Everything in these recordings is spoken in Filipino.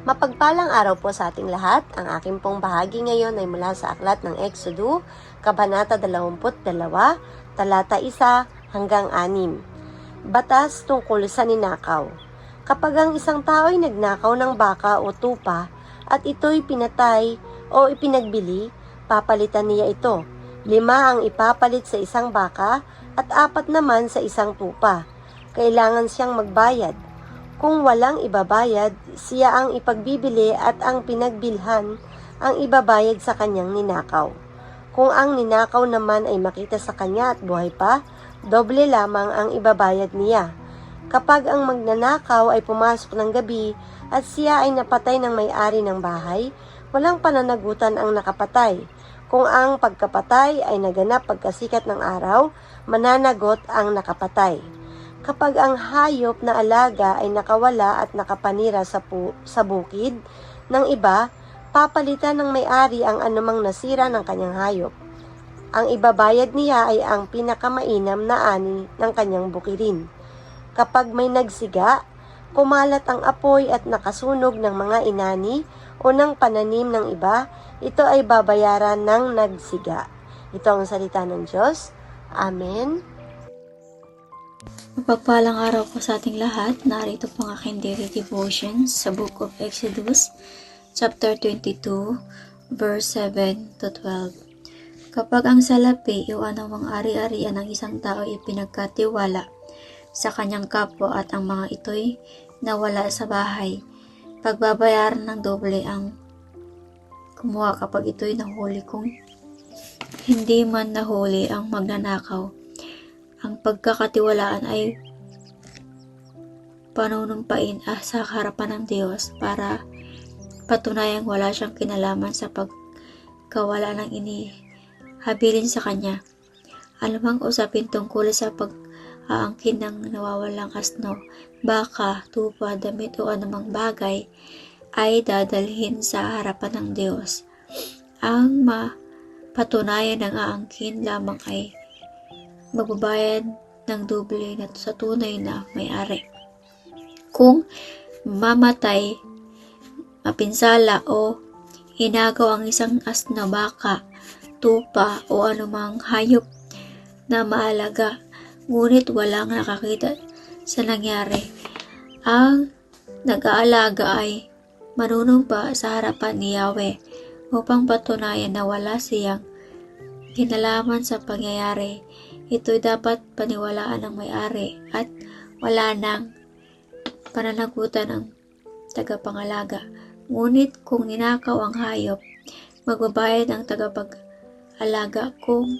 Mapagpalang araw po sa ating lahat. Ang aking pong bahagi ngayon ay mula sa aklat ng Exodo, Kabanata 22, talata 1 hanggang 6. Batas tungkol sa ninakaw. Kapag ang isang tao ay nagnakaw ng baka o tupa at ito'y pinatay o ipinagbili, papalitan niya ito. Lima ang ipapalit sa isang baka at apat naman sa isang tupa. Kailangan siyang magbayad. Kung walang ibabayad, siya ang ipagbibili at ang pinagbilhan ang ibabayad sa kanyang ninakaw. Kung ang ninakaw naman ay makita sa kanya at buhay pa, doble lamang ang ibabayad niya. Kapag ang magnanakaw ay pumasok ng gabi at siya ay napatay ng may-ari ng bahay, walang pananagutan ang nakapatay. Kung ang pagkapatay ay naganap pagkasikat ng araw, mananagot ang nakapatay. Kapag ang hayop na alaga ay nakawala at nakapanira sa, pu- sa bukid ng iba, papalitan ng may-ari ang anumang nasira ng kanyang hayop. Ang ibabayad niya ay ang pinakamainam na ani ng kanyang bukirin. Kapag may nagsiga, kumalat ang apoy at nakasunog ng mga inani o ng pananim ng iba, ito ay babayaran ng nagsiga. Ito ang salita ng Diyos. Amen. Mapagpalang araw po sa ating lahat. Narito po ang aking daily devotions sa Book of Exodus, chapter 22, verse 7 to 12. Kapag ang salapi o anumang ari-arian ng isang tao ay pinagkatiwala sa kanyang kapwa at ang mga ito'y nawala sa bahay, pagbabayaran ng doble ang kumuha kapag ito'y nahuli kung hindi man nahuli ang magnanakaw ang pagkakatiwalaan ay panunumpain ah, sa harapan ng Diyos para patunayang wala siyang kinalaman sa pagkawala ng inihabilin sa Kanya. Anumang usapin tungkol sa pag-aangkin ng nawawalang asno, baka, tupa, damit o anumang bagay ay dadalhin sa harapan ng Diyos. Ang mapatunayan ng aangkin lamang ay magbabayad ng doble na sa tunay na may-ari. Kung mamatay, mapinsala o inagaw ang isang asna baka, tupa o anumang hayop na maalaga, ngunit walang nakakita sa nangyari. Ang nag-aalaga ay manunumpa sa harapan ni Yahweh upang patunayan na wala siyang kinalaman sa pangyayari ito'y dapat paniwalaan ng may-ari at wala nang pananagutan ng tagapangalaga. Ngunit kung ninakaw ang hayop, magbabayad ang tagapag-alaga kung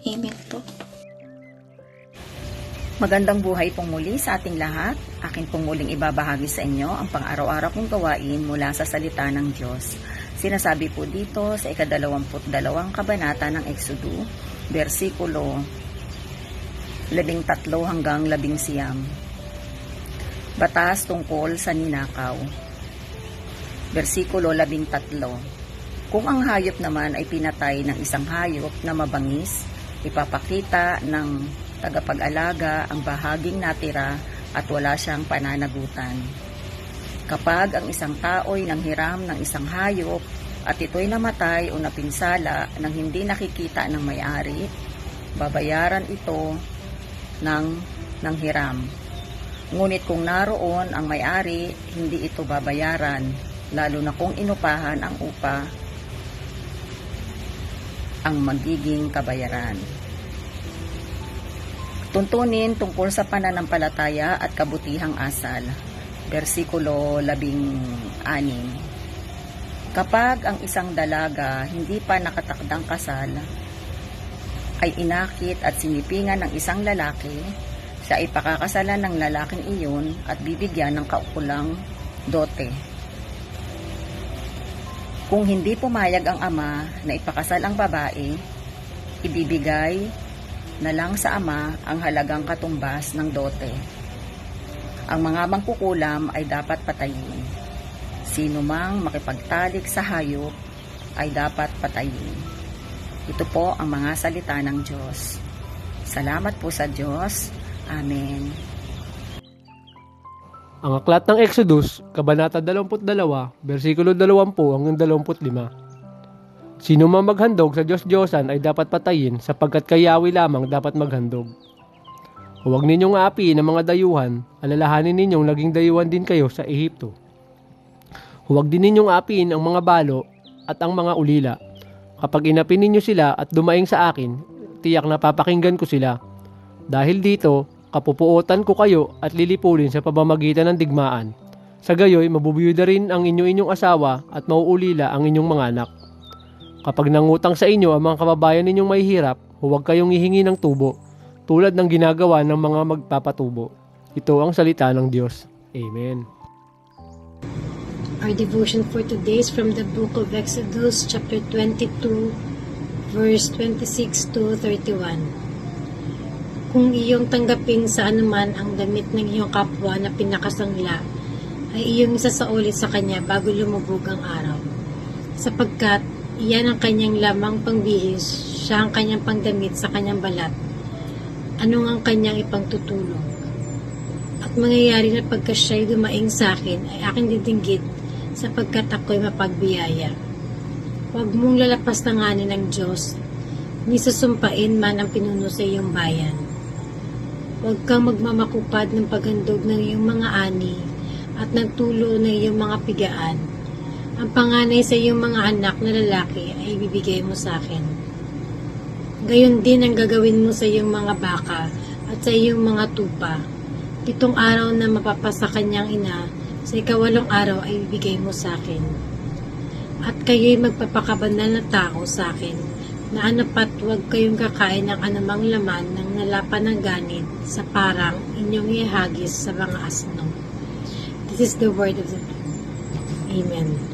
Amen po. Magandang buhay pong muli sa ating lahat. Akin pong muling ibabahagi sa inyo ang pang-araw-araw kong gawain mula sa salita ng Diyos. Sinasabi po dito sa ikadalawamput dalawang kabanata ng Exodo, versikulo 13 hanggang 11. Batas tungkol sa ninakaw. Versikulo 13. Kung ang hayop naman ay pinatay ng isang hayop na mabangis, ipapakita ng tagapag-alaga ang bahaging natira at wala siyang pananagutan. Kapag ang isang tao'y nanghiram ng isang hayop at ito'y namatay o napinsala nang hindi nakikita ng may-ari, babayaran ito ng nanghiram. Ngunit kung naroon ang may-ari, hindi ito babayaran, lalo na kung inupahan ang upa ang magiging kabayaran. Tuntunin tungkol sa pananampalataya at kabutihang asal. Versikulo 16. Kapag ang isang dalaga hindi pa nakatakdang kasal, ay inakit at sinipingan ng isang lalaki, siya ay pakakasalan ng lalaking iyon at bibigyan ng kaukulang dote. Kung hindi pumayag ang ama na ipakasal ang babae, ibibigay na lang sa ama ang halagang katumbas ng dote. Ang mga mangkukulam ay dapat patayin. Sino mang makipagtalik sa hayop ay dapat patayin. Ito po ang mga salita ng Diyos. Salamat po sa Diyos. Amen. Ang aklat ng Exodus, Kabanata 22, versikulo 20 hanggang 25. Sino man maghandog sa Diyos-Diyosan ay dapat patayin sapagkat kayawi lamang dapat maghandog. Huwag ninyong aapiin ang mga dayuhan, alalahanin ninyong naging dayuhan din kayo sa Ehipto. Huwag din ninyong aapiin ang mga balo at ang mga ulila. Kapag inapin ninyo sila at dumaing sa akin, tiyak na papakinggan ko sila. Dahil dito, kapupuotan ko kayo at lilipulin sa pamamagitan ng digmaan. Sa gayoy, mabubuyuda rin ang inyo-inyong asawa at mauulila ang inyong mga anak. Kapag nangutang sa inyo ang mga kababayan ninyong may hirap, huwag kayong ihingi ng tubo, tulad ng ginagawa ng mga magpapatubo. Ito ang salita ng Diyos. Amen. Our devotion for today is from the book of Exodus, chapter 22, verse 26 to 31. Kung iyong tanggapin sa anuman ang damit ng iyong kapwa na pinakasangla, ay iyong isasauli sa kanya bago lumubog ang araw. Sapagkat iyan ang kanyang lamang pangbihis, siya ang kanyang pangdamit sa kanyang balat. Anong ang kanyang ipangtutulong? At mangyayari na pagka siya'y dumaing sa akin ay aking didinggit sapagkat ako'y mapagbiyaya. Huwag mong lalapastanganin ng Diyos, ni susumpain man ang pinuno sa iyong bayan. Huwag kang magmamakupad ng paghandog ng iyong mga ani at ng tulo ng iyong mga pigaan. Ang panganay sa iyong mga anak na lalaki ay ibibigay mo sa akin. Gayon din ang gagawin mo sa iyong mga baka at sa iyong mga tupa. Pitong araw na mapapasa kanyang ina, sa ikawalong araw ay ibigay mo sa akin. At kayo'y magpapakabanal na tao sa akin, na anapat huwag kayong kakain ng anumang laman ng nalapan ng ganit sa parang inyong ihagis sa mga asno. This is the word of the Lord. Amen.